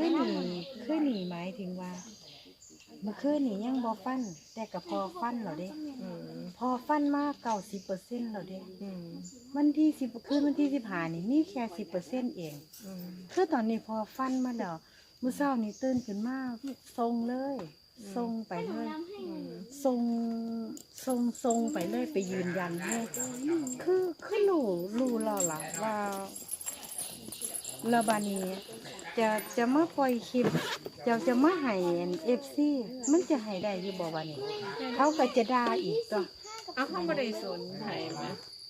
คืนนี่คืนนี่หมายถึงว่าเมื่อคืนนี่ยังบ่ฟัน แต่ก็พอฟันแล้วเด้ อืมพอฟันมากเก้าสิบเปอร์เซ็นต์แล้วเด้อืมวันที่สิบคืนวันที่สิบห้านี่มีแค่สิบเปอร์เซ็นต์เอง อืม คือตอนนี้พอฟันมาแล้วมื้อเช้านี่ตื่นขึ้นมาทรงเลยทรงไปเลยอืมทรงทรงทรงไปเลยไปยืนยันเลยคือคือรู้รู้แล้วล่ะว่าแล้วบานี้ จะจะมาปล่อยคลิปจะจะมาให้เอฟซีมันจะให้ได้อยู่บ่บานี้เขาก็จะด่าอีกตัวเอาเขาไม่ได้สนไทยไหม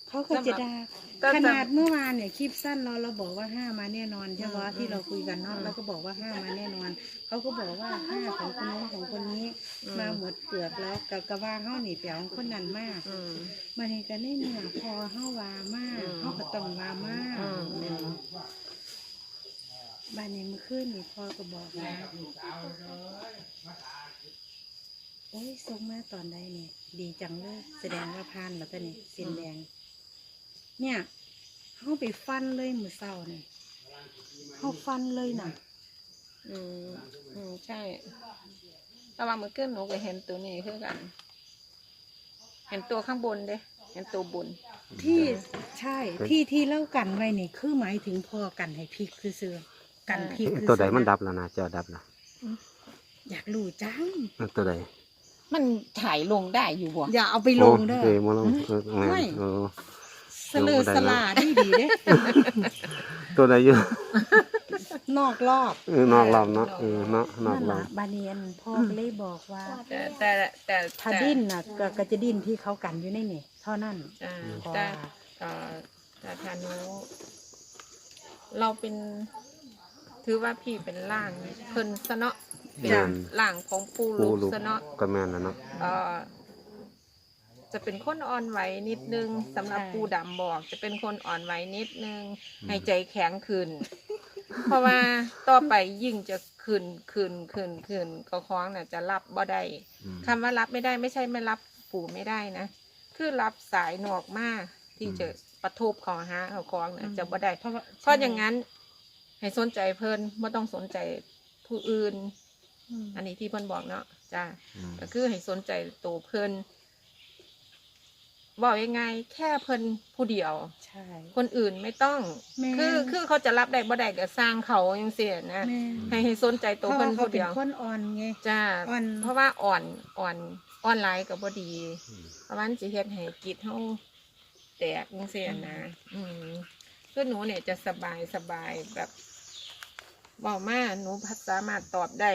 เขาก็จะด่าแต่ขแต่นาดเมื่อวานเนี่ยคลิปสั้นเราเราบอกว่าห้ามาแน่นอนใช่ไหมอืมที่เราคุยกันเนาะอืมเราก็บอกว่าห้ามาแน่นอนเขาก็บอกว่าห้าของคนนู้นของคนนี้อืมมาหมดเปลือกแล้วกับกระว่าเฮานี่เปียวของคนนั้นมากอืมมันนี่ก็ได้เหนือพอเฮาวามากอืมเฮาก็ต้องวามากอืมแม่น บ่บ้านนี้เมื่อคืนนี่พ่อก็บอกว่าโอ้ยส่งมาตอนใดเนี่ยดีจังเลย แสดงว่าพานแล้วตอนนี้เส้นแดง เนี่ยเฮาไปฟันเลยมือเศร้านี่เฮาฟันเลยน่ะอืมอืมใช่แต่ว่าเมื่อกี้หนูก็เห็นตัวนี้คือกัน เห็นตัวข้างบนเด้เห็นตัวบน ที่ใช่ที่ที่เล่ากันไว้นี่คือหมายถึงพอกันให้พริกซื่อๆ กันพริกซื่อๆตัวใดมันดับแล้วนะจอดับแล้วอยากรู้จังตัวใดมันถ่ายลงได้อยู่บ่อย่าเอาไปลงเด้อโอ้ยมาลงเออแม่นไม่เออสลือสลาดีดีเด้ตัวใดอยู่นอกรอบเออนอกรอบเนาะเออเนาะนอกนั่นรอล่ะบบาเนียนพ่อก็เลยบอกว่าแต่แต่แต่ถ้าดิ้นน่ะก็ก็จะดิ้นที่เขากันอยู่ในนี่เท่านั้นอ่าเพราะแต่ว่าเอ่อแต่ทานุเราเป็น ถือว่าพี่เป็นล่างเพิ่นสะเนาะเป็นล่างของปูปูลูกลูกสะเนาะก็แม่นแล้วเนาะเอ่อจะเป็นคนอ่อนไหวนิดนึงสำหรับปูดำบอก จะเป็นคนอ่อนไหวนิดนึงให้ใจแข็งขึ้น เพราะว่าต่อไปยิ่งจะขึ้นขึ้นขึ้นขึ้นก็คล้องน่ะจะรับบ่ได้อืมคำว่ารับไม่ได้ไม่ใช่ไม่รับปู่ไม่ได้นะ คือรับสายหนวกมากที่จะประทบเขอหาเขาคล้องน่ะจะบ่ได้ เพราะว่าเพราะอย่างนั้น ให้สนใจเพิ่นไม่ต้องสนใจผู้อื่นอืมอันนี้ที่เพิ่นบอกเนาะจ้าอืมก็คือให้สนใจตัวเพิ่นบอกยังไง แค่เพิ่นผู้เดียว ใช่ คนอื่นไม่ต้องแม่คือคือเขาจะรับได้บ่ได้ก็สร้างเขาอย่างเสียนะแม่ให้ให้สนใจเพตัวราะเพิ่ว่านเขาผู้เป็เดีนยวคนอ่อนไงจ้าอ่อนเพราะว่าอ่อนอ่อนอ่อนไลน์ก็บ่ดีเพราะว่ามันสิเฮ็ดให้กิจเฮาแตกจังซี่นะ อืมคือหนูเนี่ยจะสบายสบายแบบ เว้ามาหนูสามารถตอบได้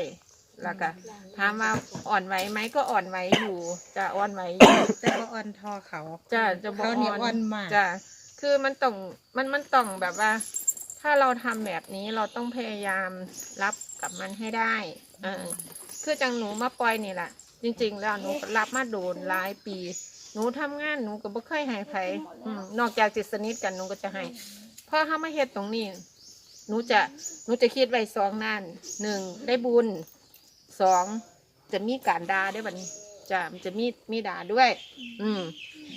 แล้วก็ถามว่าอ่อนไหวไหมก็อ่อนไหวอยู่จะอ่อนไหวอยู่ แต่ว่าอ่อนทอเขาจะจะบอกเขาเนี่ยอ่อนมากจะคือมันต้องมันมันต้องแบบว่า ถ้าเราทำแบบนี้เราต้องพยายามรับกับมันให้ได้ เออคือจังหนูมาปล่อยนี่แหละจริง ๆ แล้วหนูรับมาโดนหลายปี หนูทำงานหนูก็บ่เคยให้ใครอืมนอกจากจิตสนิทกันหนูก็จะให้พอถ้ามาเฮ็ดตรงนี้ หนูจะหนูจะคิดไว้สองนั่นหนึ่งได้บุญสองจะมีการด่าด้วยบัดนี้จะมันจะมีมีด่าด้วย อืม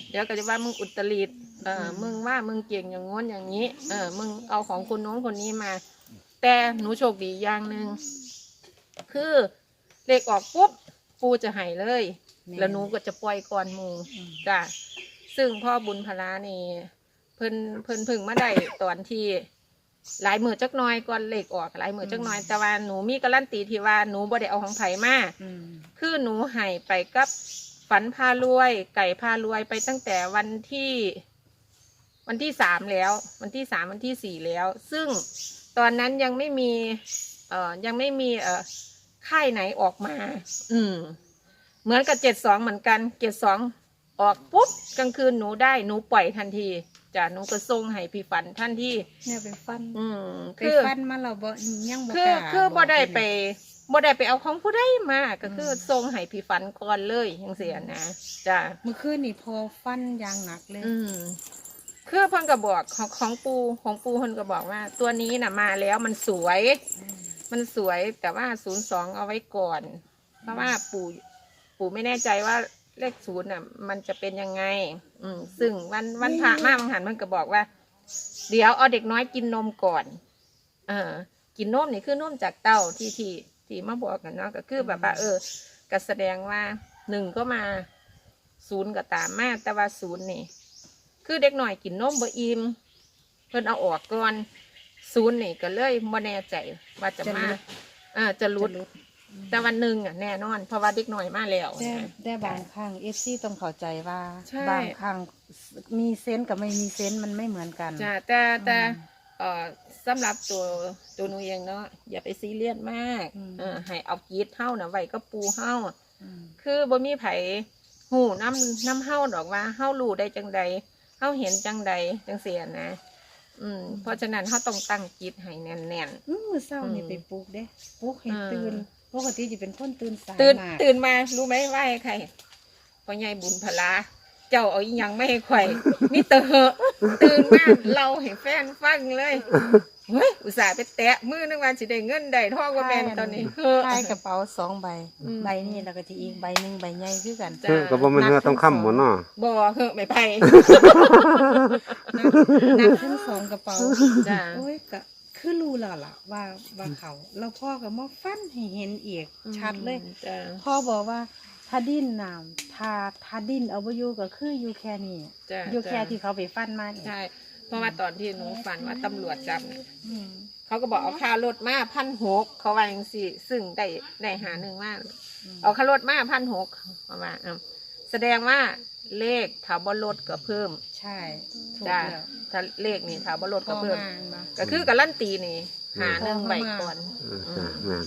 เดี๋ยวก็จะว่ามึงอุตริดเออมึงว่ามึงเก่งอย่างง้นอย่างนี้ เออ มึงเอาของคนโน้นคนนี้มา แต่หนูโชคดีอย่างหนึ่งคือเลขออกปุ๊บปูจะใหายเลยแม่แล้วหนูก็จะปล่อยก่อนหมูอืมจ้ะซึ่งพ่อบุญพลานี่เพิ่นเพิ่นเพึ่งมาได้ตอนที่ หลายมือจักหน้อยก่อนเลขออกหลายมือจักหน้อยแต่ว่าหนูมีการันตีที่ว่าหนูบ่ได้เอาของไผมาอืมคือหนูใหายไปกับฝันพารวย ไก่พารวยไปตั้งแต่วันที่ วันที่สามแล้ว วันที่สามวันที่สี่แล้ว ซึ่งตอนนั้นยังไม่มีเอ่อยังไม่มีเอ่อค่ายไหนออกมา อืม เหมือนกับเจ็ดสองเหมือนกันเจ็ดสองออกปุ๊บกลางคืนหนูได้หนูปล่อยทันที จ้ะหนูก็ส่งให้พี่ฝันทันทีเนี่ยไปฟันอืมไปคือ ฟันมาเราบ่ยังบ่คืกอล้าคือบ่ได้กไปบ่ได้ไปเอาของผู้ใดมาก็คือส่งให้พี่ฝันก่อนเลยจังซี่นะจ้ะเมื่อคืนนี่พอฟันอยางหนักเลยอืมคือเพิ่นก็บอกของของปูของปูเพิ่นก็บอกว่า ตัวนี้น่ะมาแล้วมันสวย มันสวยแต่ว่าศูนย์สองเอาไว้ก่อน เพราะว่าปู่ปู่ไม่แน่ใจว่าเลขศูนย์น่ะ มันจะเป็นยังไง อืมซึ่งวันวันพระมาบังหันมันก็บอกว่า เดี๋ยวเอาเด็กน้อยกินนมก่อน เออ กินนมนี่คือนมจากเต้าที่ที่ที่มาบอกกันเนาะก็คือแบบว่าเออก็แสดงว่าหนึ่งก็มาศูนย์ก็ตามมาแต่ว่าศูนย์นี่ คือเด็กหน่อยกินนมบ่อิ่มเพิ่นเอาออกก่อนศูนย์นี่ก็เลยบ่แน่ใจว่าจะจะมาหลุดเออจะรุด แต่วันหนึ่งอะแน่นอน เพราะว่าเด็กหน่อยมาแล้วแต่นะ แต่บางครั้งเอฟซีต้องเข้าใจว่า ใช่ บางครั้งมีเซนส์กับไม่มีเซนส์มันไม่เหมือนกันจ้ะแต่แต่ อืม เอ่อสำหรับตัวตัวหนูเองเนาะอย่าไปซีเรียสมากอืม เออให้เอากีดเฮ้านะไว้ก็ปูเฮ้าอืม คือบ่มีไผหูน้ำน้ำเฮ้าดอกว่าเฮ้ารู้ได้จังใดเฮ้าเห็นจังใดจังเสียนะ อืม เพราะฉะนั้นเฮ้าต้องตั้งจิตให้แน่น อืมมื้อเช้านี่อืมไปปลุกเด้ปลุกให้อืมตื่น ปกติจะเป็นคนตื่นสายๆตื่นมากตื่นมารู้ไหมว่าให้ใครพ่อใหญ่บุญพลา เจ้าเอาอีหยังไม่ให้ข่อยมิเตอร์ตื่นมาเราให้แฟนฟังเลยเฮ้ยอุตส่าห์ไปแตะมือนึกว่าสิได้เงินได้ทองว่าแมนตอนนี้เฮ้อ ใช่กระเป๋าสองใบ อืม ใบนี้แล้วก็ที่อีกใบหนึ่งใบใหญ่คือกัน จ้ะ เออก็บ่แม่นว่าต้องค้ำหมดเนาะบ่เฮ้อไม่ไปนับนับทั้งสองกระเป๋าจ้ะโอ้ยก็ คือรู้แล้วล่ะว่าว่าเขาแล้วพ่อก็มาฟันให้เห็นอีกชัดเลย จ้ะพ่อบอกว่าถ้าดิ้นน้ำถ้าถ้าดิ้นเอาไปอยู่ก็คืออยู่แค่นี้จ้ะอยู่แค่จ้ะที่เขาไปฟันมานี่ใช่ เพราะว่าตอนที่หนูฝันว่าตำรวจจับเนี่ยอืมเขาก็บอกเอาค่ารถมาพันหกเขาว่าอย่างสิซึ่งได้ได้หาหนึ่งมาก เอาค่ารถมาพันหกประมาณอะแสดงว่าเลขถ้าบนรถก็เพิ่ม ใช่ถูกจ้ะ แล้ว ถ้าเลขนี่ถ้าบนรถพก็อเพิ่มมาบ่ ก็คือการันตีนี่หาหนึ่งพอใบเข้ามาก่อนเออจ้ะแม่น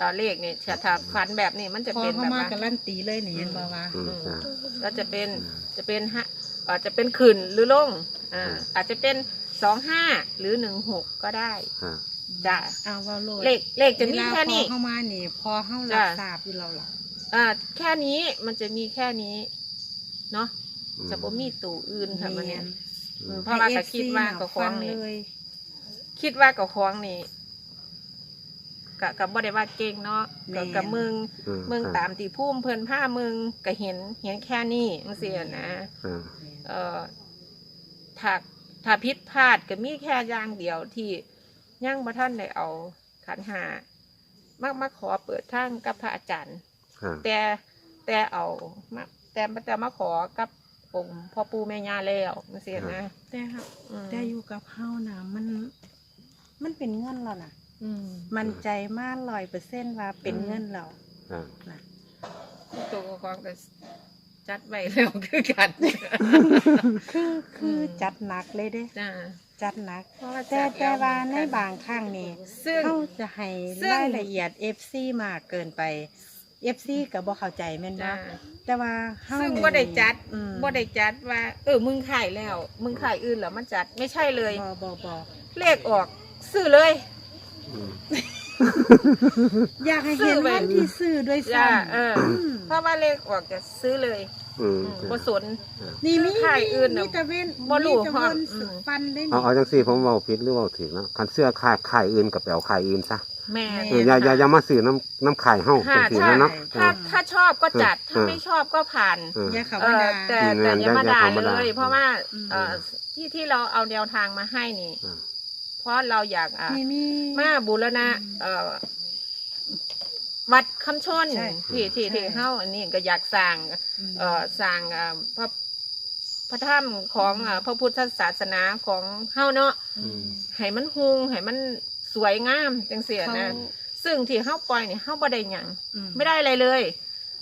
ตอนเลขนี่ถ้าถ้าฝันแบบนี้มันจะพอเป็นเขาแบบมาว่า การันตีเลยนี่เห็นบ่ว่า อืมจ้ะก็จะเป็นอืมจะเป็นฮะเอ่อจะเป็นขึ้นหรือลงอ่าอืม อาจจะเป็นสองห้าหรือหนึ่งหกก็ได้ค่ะจ้ะเอาว่าโลดเลขเลขจะมีเวลาแค่นี้พอเข้ามานี่ พอเข้ารัจ้ะ บทราบอยู่แล้วล่ะอ่าแค่นี้มันจะมีแค่นี้เนาะอืมจะบ่มีตู่อื่นค่ะมันเนี่ยแม่น อืมเพราะว่าก็คิดว่าก็คล้องให้นี่ FC เลยคิดว่ากับคล้องนี่กะกับบ่ได้ว่าเก่งเนาะก็กับมึงอืมึงค่ะตามตีพุ่มเพิ่นผ้ามึงก็เห็นเห็นแค่นี้จังซี่นะค่ะเอ่อถ้าถ้าผิดพลาดก็มีแค่อย่างเดียวที่ยังบ่ท่านได้เอาขันหามากมาขอเปิดทางกับพระอาจารย์ค่ะแต่แต่เอามาแต่แต่มาขอกับ องค์พ่อปู่แม่ย่าแล้วจังซี่นะแต่ครับอืมแต่อยู่กับเฮานะมัน มันเป็นเงินแล้วนะอืมมันใจมากร้อยเปอร์เซ็นต์ว่าเป็นเงินเราค่ะนะตัวของก็จัดไว้แล้วคือกันคือคืออมจัดหนักเลยเด้ จ้าจัดหนัก เพราะว่าแต่จัดแต่ว่าแล้วในบางครั้งนี่ซึ่ง เขาจะให้ซึ่ง รายละเอียด FC มากเกินไป FC ก็บ่เข้าใจแม่นบ่จ้า แต่ว่าเฮาซึ่งนี่บ่ได้จัดอืมบ่ได้จัดว่า เออมึงขายแล้ว มึงขายอื่นแล้วมันจัดไม่ใช่เลย บ่บ่บ่เลขออกซื้อเลยอืมอยากให้ซื้เห็นอไว้วันที่ซื้อด้วยจ้าซ้ำเอออืมเพราะว่าเลขออกจะซื้อเลย อืมอืมจ้ะบ่สน นี่มีขายอื่นน่ะ มีแตะเวนบ่รู้มีแตะฮอดวนอืมฟันได้เอาเอาจังซี่ผมเว้าผิดหรือเว้าถูกเนาะคันเสื้อขายขายอื่นกับแปลวขายอื่นซะแม่เอออย่าอย่าอย่ามาซื้อน้ำน้ำขายเฮาจัค่ะงซี่ถ้านะเนาะ ถ้าถ้าชอบก็จัด ถ้าเออไม่ชอบก็ผ่าน เอออย่าเขาเอว่าอด่าแต่อืมแต่อย่ามาด่าอย่าอย่าเข้ามาเลด่าย เพราะว่าอืม เอ่อที่ที่เราเอาแนวทางมาให้นี่ อืม เพราะเราอยากอะนี่มี มาบูรณะอืม เอ่อ วัดคำชนใช่ที่ที่ที่ใช่เฮาอันนี้ก็อยากสร้างเอ่อสร้างอ่าพระพระธรรมของอ่าพระพุทธศาสนาของเฮาเนาะอืมให้มันฮุงให้มันสวยงามจังเสียเขา นะ ซึ่งที่เฮาปล่อยนี่เฮาบ่ได้หยังอืไม่ได้อะไรเลย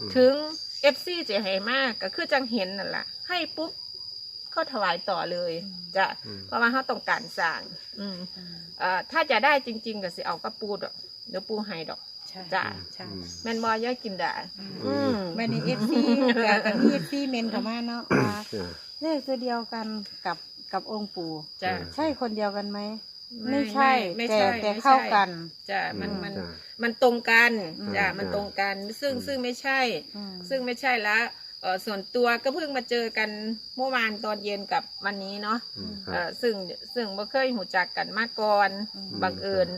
อืมถึง FC จะให้มากก็คือจังเห็นนั่นแหละให้ปุ๊บก็ถวายต่อเลยจะอืม เพราะว่าเขาต้องการสร้าง อืม อืม เอ่อถ้าจะได้จริง ๆก็สิเอากระปูดอกเดี๋ยวปูให้ดอก ใช่จ้ะ ใช่อืมแม่นบอย่อยกินได้อืมอืมบันนี้เอฟซีกับมีเอฟซีเมนเข้ามาเนาะว่าจ้ะเลขตัวเดียวกันกับกับองค์ปู่ จ้ะ ใช่คนเดียวกันไหม ไม่ไม่ใช่ไม่แต่ใช่แต่ไม่ใช่ เข้ากัน จ้ะมันอืมมันจ้ะ มันตรงกันอืม จ้ะอืมมันตรงกัน ซึ่งอืมซึ่งไม่ใช่ อืมซึ่งไม่ใช่ละเออส่วนตัวก็เพิ่งมาเจอกันเมื่อวานตอนเย็นกับวันนี้เนาะอืมคเอ่รับ อซึ่งซึ่งบ่เคยหูจักกันมาก่อน อืม บังเอิญ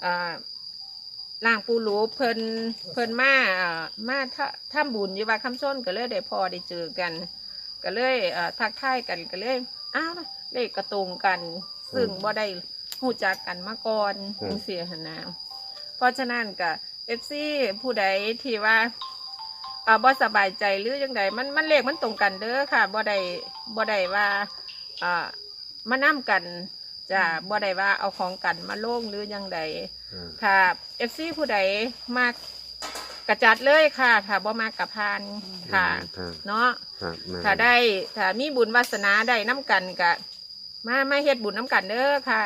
เอ่อ ล่างปูหลูเพิ่นเพิ่นมาเอ่อมาถ้าถ้ำบุญอยู่ว่าคำชนก็เลยได้พอได้เจอกัน ก็เลยเอ่อทักทายกันก็เลยอ้าวเลขกระตรงกัน ซึ่งบ่ได้หูจักกันมาก่อนครับจังเสียหนนะเพราะฉะนั้นก็เอฟซีผู้ใดที่ว่าอ่าบ่สบายใจหรือยังไงมันมันเลขมันตรงกันเด้อค่ะบ่ได้บ่ได้ว่าอ่ามานํกันจะบ่ได้ว่าเอาของกันมาโล่งหรือยังไงอืม ค่ะเอฟซีผู้ใดมากกระจัดเลยค่ะถ้าบ่มากกับพานค่ะครับเนาะครับแม่นถ้าได้ถ้ามีบุญวาสนาได้น้ำกันกะมามาเฮ็ดบุญน้ำกันเด้อค่ะ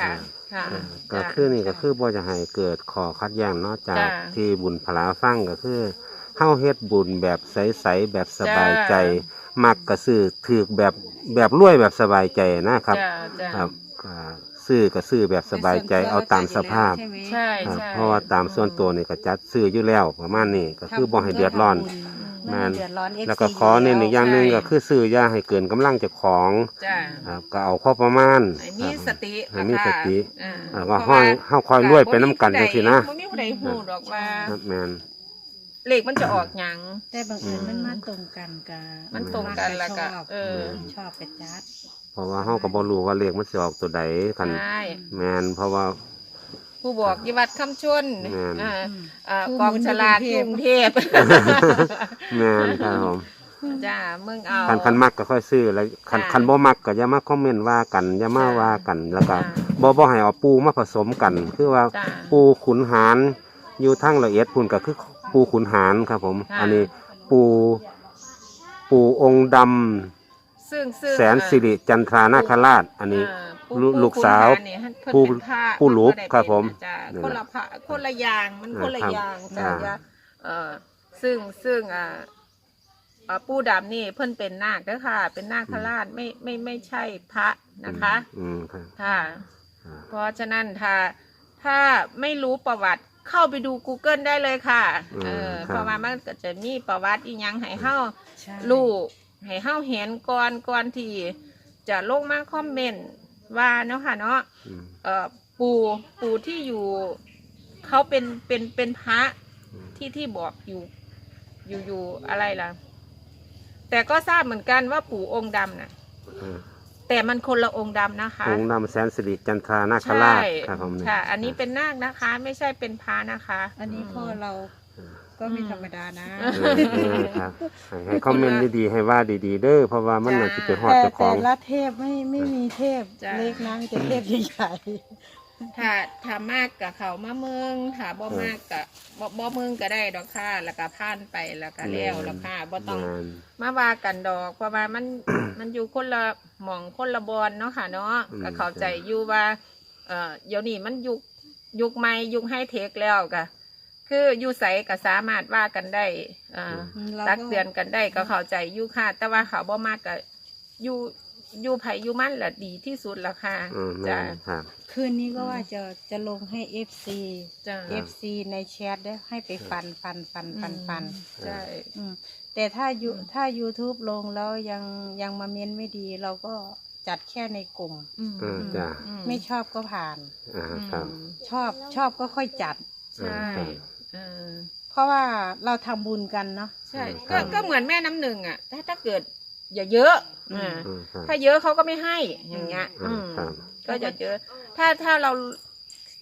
ค่ะอ่าก็จ้ะคือนี่ก็คือบ่จะให้เกิดขอคัดแย้งเนาะจากจ้ะ ที่บุญพลาฟังก็คือเฮาเฮ็ดบุญแบบใสๆแบบสบายใจ มักก็ซื้อถือแบบแบบรวยแบบสบายใจนะครับ จ้ะจ้ะครับอ่า ซื้อก็ซื้อแบบสบายใจเอาตามสภาพ ใช่ครับใช่เพราะว่าตามส่วนตัวนี่ก็จัดซื้ออยู่แล้วประมาณนี้ก็คือบ่ให้เดือดร้อนไม่ให้เดือดร้อน FC แล้วก็ขอเน้นอีกอย่างหนึ่งก็คือซื้อยาให้เกินกำลังเจ้าของจ้ะครับก็เอาพอประมาณให้มีสติให้มีสติ อ่าแล้วก็ห้อยเฮาคอยรวยไปน้ำกันจังซี่นะบ่มีผู้ใดฮู้ดอกว่าครับแมน เลขมันจะออกหยัง แต่บางเอิญมันมาตรงกันกับมันตรงกันแล้วก็ชอบเออ ชอบไปจัด เพราะว่าเฮาก็บ่รู้ว่าเลขมันสิออกตัวใดคันใช่แมนเพราะว่า ผู้บอกยิวัดคำชนแม่น อ่าอืมอ่าผู้กองหมุนฉลาดอยู่กกรุรุงงเทเทพพแมนครับผมจ้ามึงเอา คันคันมักก็ค่อยซื้อแล้วคันจ้ะคันบ่มักก็อย่ามาคอมเมนต์ว่ากันอย่ามาจ้ะว่ากันแล้วก็จ้ะบ่บ่ให้เอาปูมาผสมกัน คือว่าจ้า ปูขุนหารอยู่ทั้งละเอียดพุ่นก็คือปูขุนหารครับผม ค่ะ อันนี้ปูปูองค์ดำ ซึ่งซึ่งแสนสิริจันทรานาคราช อันนี้ อ่าผู้ลูกผู้ลูกสาวคุณหนี่ให้เพิ่นผู้เป็นพระผู้ลูกเพิ่นครับผมจ้านี่คนแหละละพระคนละอย่างมันคนละครับอย่างจ้าอ่าจ้าเอ่อซึ่งซึ่งอ่าอ่าปู่ดำนี่เพิ่นเป็นนาคเด้อค่ะ เป็นนาคราชไม่ไม่ไม่ใช่พระนะคะ อืมครับค่ะ อ่าเพราะฉะนั้นถ้าถ้าไม่รู้ประวัติเข้าไปดู Google ได้เลยค่ะ เออเพราะว่ามันก็จะมีประวัติอีหยังให้เฮาใช่ลูก ให้เฮาเห็นก่อนก่อนที่จะลงมาคอมเมนต์ว่าเนาะค่ะเนาะอืม เอ่อปู่ปู่ที่อยู่เขาเป็นเป็นเป็นพระอืม ที่ที่บอกอยู่อยู่อยู่อะไรล่ะ แต่ก็ทราบเหมือนกันว่าปู่องค์ดำน่ะ อ่าแต่มันคนละองค์ดำนะคะ องค์ดำแสนสิริจันทรานาคใช่ราชครับผมนี่ค่ะ อันนี้เป็นนาคนะคะ ไม่ใช่เป็นพระนะคะ อันนี้พ่อเรา ก็ไม่ธรรมดานะเออเออครับให้ให้คอมเมนต์ดีๆให้ว่าดีๆ เด้อเพราะว่ามันน่าจะไปฮอดแต่เจ้าขแต่อง ละเทพไม่ไม่มีเทพจ้ะ เล็กนะมีแต่เทพใหญ่ถ้าถ้ามากกับเขามาเมืองถ้าบ่มากกับบ่บ่เมืองก็ได้ดอกค่ะแล้วก็ผ่านไปแล้วก็แล้วแล้วค่ะบ่ต้องงานมาว่ากันดอกเพราะว่ามัน มันอยู่คนละหม่องคนละบอนเนาะค่ะเนาะอืม ก็เข้าใจอยู่ว่า เอ่อเดี๋ยวนี้มันยุคยุคใหม่ยุคไฮเทคแล้วก็ คืออยู่ใสก็สามารถว่ากันได้อ่าๆราตักเตือนกันได้ก็เข้าใจอยู่ค่ะ แต่ว่าเขาบ่มากก็อยู่อยู่ไผอยู่มันแหละดีที่สุดละค่ะอืมจ้ะแม่นครับคืนนี้ก็ว่าจะจะลงให้ FC จ้ะ FC ในแชทได้ให้ไปฟันฟันฟันฟันฟัน ใช่ อืมแต่ถ้ายูถ้า YouTube ลงแล้วยังยังมาเม้นไม่ดี เราก็จัดแค่ในกลุ่ม อืมเออจ้ะอืไม่ชอบก็ผ่าน อ่าครับอืมชอบชอบก็ค่อยจัด ใช่ครับ เออ เพราะว่าเราทำบุญกันเนาะ ใช่ครัก็บก็เหมือนแม่น้ำหนึ่งอะ ถ้าถ้าเกิด อย่าเยอะอืม อ่าอืมครับถ้าเยอะเขาก็ไม่ให้อย่างเงี้ย อือืมมครับ ก็อย่าเยอะ ถ้าถ้าเรา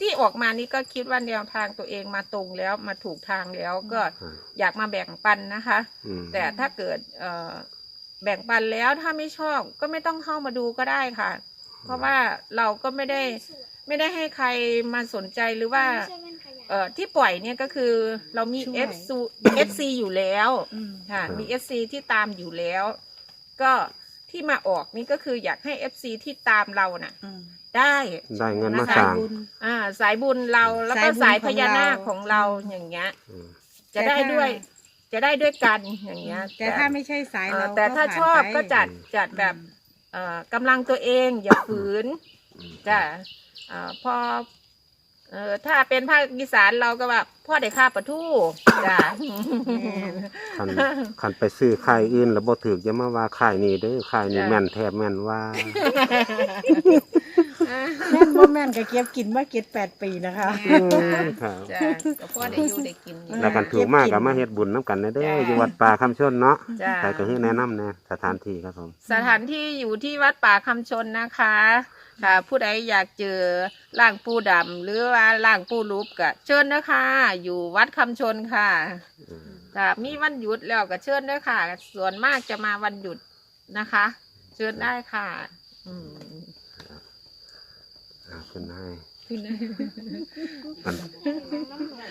ที่ออกมานี่ก็คิดว่าแนวทางตัวเองมาตรงแล้วมาถูกทางแล้วก็อ่าอยากมาแบ่งปันนะคะ อืม แต่ถ้าเกิดเอ่อแบ่งปันแล้วถ้าไม่ชอบก็ไม่ต้องเข้ามาดูก็ได้ค่ะ เพราะว่าเราก็ไม่ได้ไม่ได้ให้ใครมาสนใจหรือว่า เอ่อที่ปล่อยเนี่ยก็คือเรามี ช่วย F C อยู่แล้วอืม ค่ะมี FC ที่ตามอยู่แล้ว ก็ที่มาออกนี่ก็คืออยากให้ FC ที่ตามเราน่ะ อืมได้ได้เงินมานะคะสร้าง บุญ อ่าสายบุญเราแล้วก็สาสายยบุญของพญานาคเราของเราอย่างเงี้ย อืม จะแต่ได้ถ้าด้วย จะได้ด้วยกันอย่างเงี้ยแต่ถ้าไม่ใช่สายเอ่อเราแต่ถ้าผ่นชอบไปก็จัดจัดแบบ เอ่อกำลังตัวเองอย่าฝืนอืม จ้ะเอ่อพอ เอ่อถ้าเป็นภาคอีสานเราก็แบบพ่อได้ค่าปลาทูจ้ะแม่นคันคันไปซื้อค่ายอื่น แล้วบ่ถูกอย่ามาว่าค่ายนี้เด้อค่ายนี้จ้ะแม่นแทบแม่นว่าแม่นบ่แม่นก็เก็บกินมาเก็บแปดปีนะคะอืมครับ จ้ะก็พ่อได้อยู่ได้กินอยู่ แล้วกันถูกมากก็มาเฮ็ดบุญน้ำกันนะเด้อจ้ะอยู่วัดป่าคำชนเนาะจ้ะใครก็คือแนะนำนะสถานที่ครับผม สถานที่อยู่ที่วัดป่าคำชนนะคะ ค่ะ ผู้ใดอยากเจอร่างปูดำหรือว่าร่างปูรูปก็เชิญนะคะ อยู่วัดคำชนค่ะอืมถ้ามีวันหยุดแล้วก็เชิญด้วยค่ะ ส่วนมากจะมาวันหยุดนะคะ เชิญได้ค่ะ อืมอ่าคุณนายขึ้นได้อัน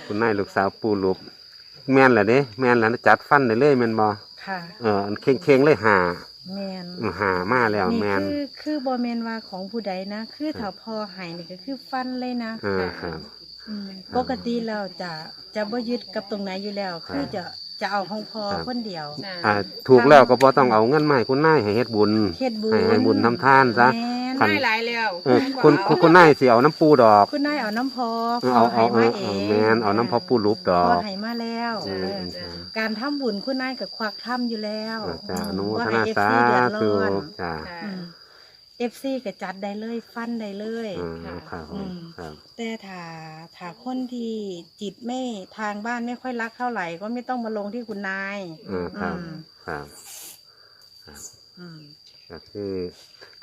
คุณนายลูกสาวปูรูปแม่นแหละเด้แม่นแล้วจัดฟันได้เลยแม่นบ่ค่ะ เอออันเข่งๆเลยหา แมนอืมหามาแล้วนี่แม่นคือคือบอแมนว่าของผู้ใดนะ คือถ้าพอใหายนี่ก็คือฟันเลยนะเออครับ อืมปกติเราจะจะบ่ยึดกับตรงไหนอยู่แล้ว คือจะ จะเอาของพอครับ คนเดียว จ้ะอ่าถูกแล้วก็บ่ต้องเอาเงินมาให้คุณนายให้เฮ็ดบุญ เฮ็ดบุญให้ให้บุญทำทานซะ แม่นคัน ได้หลายแล้วเออคุณคุณคุณนายสิเอาน้ำปูดอกคุณนายเอาน้ำพอเอพออเอาเอาให้เอมาอเอเอองแม่นเอาน้ำพอปูรูปดอพอก ให้มาแล้วอืเอมออืมการทำบุญคุณนายกับควักทำอยู่แล้ว จ้าอนุโมว่าทให้นาเอฟสาซีเดือดธุร้อนจ้าค่ะ เอฟซีก็จัดได้เลยฟันได้เลยอืมครับผมอืมครับแต่ถ้าถ้าคนที่จิตไม่ทางบ้านไม่ค่อยรักเท่าไหร่ ก็ไม่ต้องมาลงที่คุณนายเออครับอืมครับครับอืมก็คือ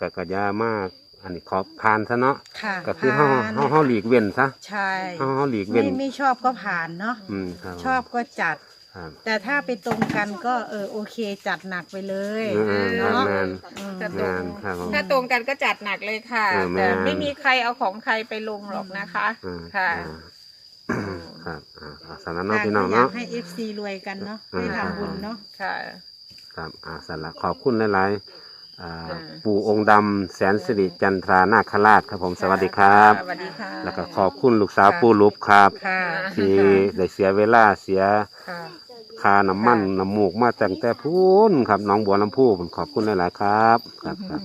กะกะยามากอันนี้ขอผ่านซะเนาะค่ะก็คือเฮาผ่นเฮาเฮาหลีกเว้นซะใช่เฮาเฮาหลีกเว้ไม่นไม่ชอบก็ผ่านเนาะอืมครับชอบก็จัด ครับ แต่ถ้าไปตรงกันก็เออโอเคจัดหนักไปเลยเออเนาะ แม่น อื มถ้าตรงงานครับผมถ้าตรงกันก็จัดหนักเลยค่ะ เออแม่แต่ไม่มีใครเอาของใครไปลงหรอกนะคะอืมค่ะ อ่าครับอ่าอ่าสำหรับน้องต่างพี่ก็น้องอยากเนาะ ให้เอฟซีรวยกันเนาะอืมให้ทำบุญเนาะ ค่ะ ครับอ่าสำหรับขอบคุณหลายๆอ่าจ้ะปู่องค์ดำแสนสิริจันทรานาคราชครับผมสวัสดีครับ สวัสดีค่ะ แล้วก็ขอบคุณลูกสาวปู่ลุบครับ ค่ะ ที่ได้เสียเวลาเสีย ค่ะค่าน้ำมันน้ำมูกมาตั้งแต่พูนครับหน้องบัวลำพูผมขอบคุณหลาย ๆ ครับครับครับ